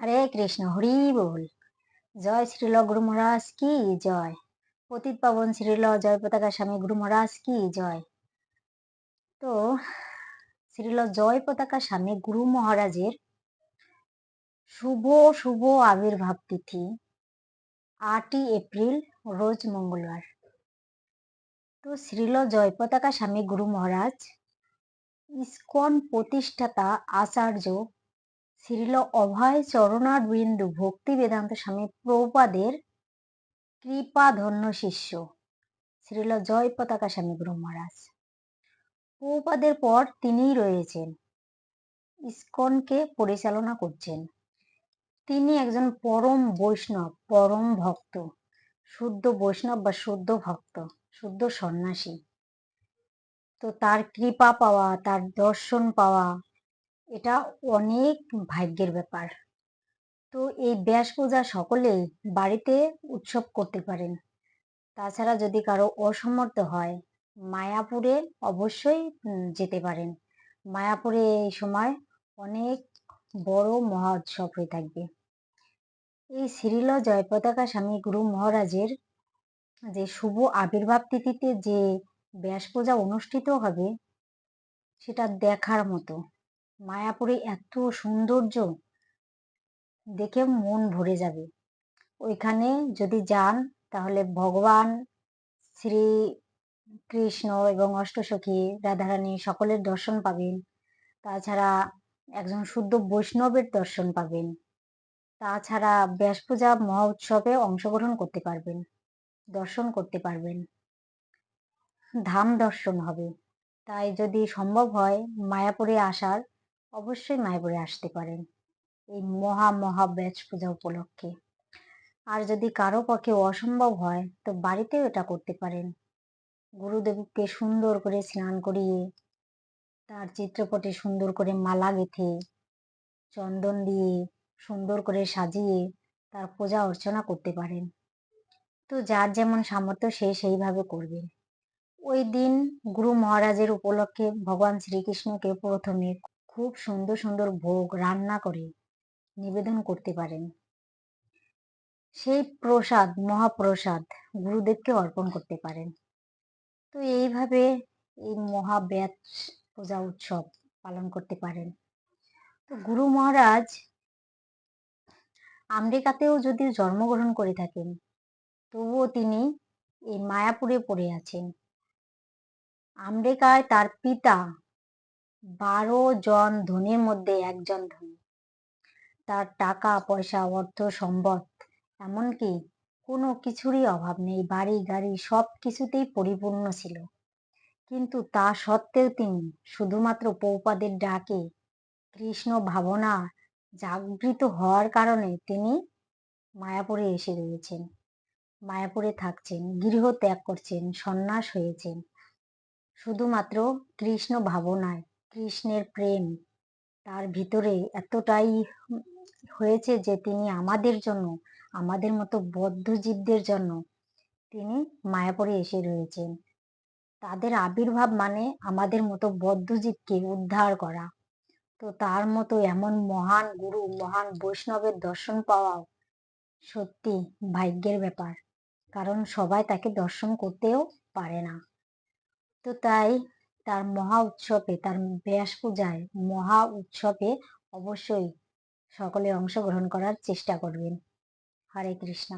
হরে কৃষ্ণ, হরি বল। জয় শ্রীল গুরু মহারাজ কি জয়। পতিত পাবন শ্রীল জয় পতাকা স্বামী গুরু মহারাজ কি জয়। তো শ্রীল জয় পতাকা স্বামী গুরু মহারাজের শুভ শুভ আবির্ভাব তিথি আটই এপ্রিল, রোজ মঙ্গলবার। তো শ্রীল জয় পতাকা স্বামী গুরু মহারাজ ইস্কন প্রতিষ্ঠাতা আচার্য শ্রীল অভয় চরণার বিন্দু। ভক্তি বেদান্ত স্বামী প্রপাদের কৃপা ধন্য শিষ্য। শ্রীল জয় পতাকা স্বামী গুরু মহারাজ। প্রপাদের পর তিনিই রয়েছেন। ইস্কনকে পরিচালনা করছেন। তিনি একজন পরম বৈষ্ণব, পরম ভক্ত। শুদ্ধ বৈষ্ণব বা শুদ্ধ ভক্ত, শুদ্ধ সন্ন্যাসী। তো তার কৃপা পাওয়া, তার দর্শন পাওয়া এটা অনেক ভাগ্যের ব্যাপার। তো এই ব্যাস পূজা সকলেই বাড়িতে উৎসব করতে পারেন। তাছাড়া যদি কারও অসমর্থ হয়, মায়াপুরে অবশ্যই যেতে পারেন। মায়াপুরে এই সময় অনেক বড় মহা উৎসব হয়ে থাকবে। এই শ্রীল জয় পতাকা স্বামী গুরু মহারাজের যে শুভ আবির্ভাব তিথিতে যে ব্যাস পূজা অনুষ্ঠিত হবে, সেটা দেখার মতো। মায়াপুরে এত সৌন্দর্য, দেখে মন ভরে যাবে। ওইখানে যদি যান, তাহলে ভগবান শ্রী কৃষ্ণ এবং অষ্টসখী, রাধারানী সকলের দর্শন পাবেন। তাছাড়া একজন শুদ্ধ বৈষ্ণবের দর্শন পাবেন। তাছাড়া ব্যাস পূজা মহা উৎসবে অংশগ্রহণ করতে পারবেন, দর্শন করতে পারবেন। ধাম দর্শন হবে। তাই যদি সম্ভব হয়, মায়াপুরে আসার অবশ্যই মায়াপুরে আসতে পারেন। এই মহা মহা ব্যাচ পূজা উপলক্ষে। আর যদি কারও পক্ষে অসম্ভব হয়, তো বাড়িতেও এটা করতে পারেন। গুরুদেবকে সুন্দর করে স্নান করিয়ে, তার চিত্রপটে সুন্দর করে মালা গেঁথে চন্দন দিয়ে সুন্দর করে সাজিয়ে তার পূজা অর্চনা করতে পারেন। তো যার যেমন সামর্থ্য, সে সেইভাবে করবেন ওই দিন গুরু মহারাজের উপলক্ষে ভগবান শ্রীকৃষ্ণকে প্রথমে খুব সুন্দর সুন্দর ভোগ রান্না করে নিবেদন করতে পারেন। সেই প্রসাদ, মহাপ্রসাদ গুরুদেবকে অর্পণ করতে পারেন। তো এইভাবে এই মহাব্যাত পূজা উৎসব পালন করতে পারেন। তো গুরু মহারাজ আমেরিকাতেও যদি জন্মগ্রহণ করে থাকেন, তবুও তিনি এই মায়াপুরে পড়ে আছেন। আমেরিকায় তার পিতা বারো জন ধনীর মধ্যে একজন ধনী। তার টাকা, পয়সা, অর্থ, সম্পদ, এমনকি কোনো কিছুরই অভাব নেই। বাড়ি, গাড়ি সব কিছুতেই পরিপূর্ণ ছিল। কিন্তু তা সত্ত্বেও তিনি শুধুমাত্র পৌপাদের ডাকে কৃষ্ণ ভাবনা জাগৃত হওয়ার কারণে তিনি মায়াপুরে এসে রয়েছেন। মায়াপুরে থাকছেন, গৃহ ত্যাগ করছেন, সন্ন্যাস হয়েছেন। শুধুমাত্র কৃষ্ণ ভাবনায় কৃষ্ণের প্রেম। তার ভিতরে এতটাই হয়েছে যে তিনি আমাদের জন্য, আমাদের মতো বদ্ধজীবদের জন্য তিনি মায়াপুরে এসে রয়েছেন। তাদের আবির্ভাব মানে আমাদের মতো বদ্ধজীবকে উদ্ধার করা। তো তার মতো এমন মহান গুরু, মহান বৈষ্ণবের দর্শন পাওয়াও সত্যি ভাগ্যের ব্যাপার। কারণ সবাই তাকে দর্শন করতেও পারে না। তো তাই তার মহা উৎসবে, তার ব্যাস পূজায় মহা উৎসবে অবশ্যই সকলে অংশগ্রহণ করার চেষ্টা করবেন। হরে কৃষ্ণ।